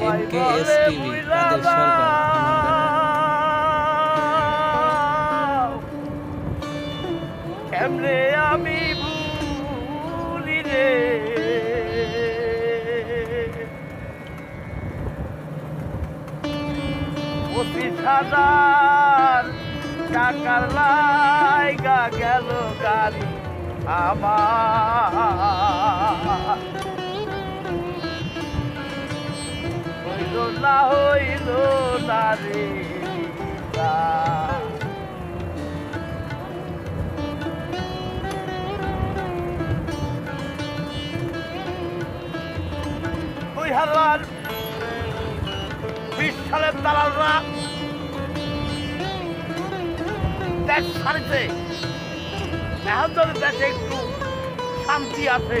কে TV কাদের সরকার। আমি ভুলি রে? পঁচিশ হাজার টাকার লাইগা গেল গাড়ি আমার। না হইল না রে তা। দুই হাজার বিশ সালের দালালরা দেশ ছাড়ছে এখন দেশে একটু শান্তি আছে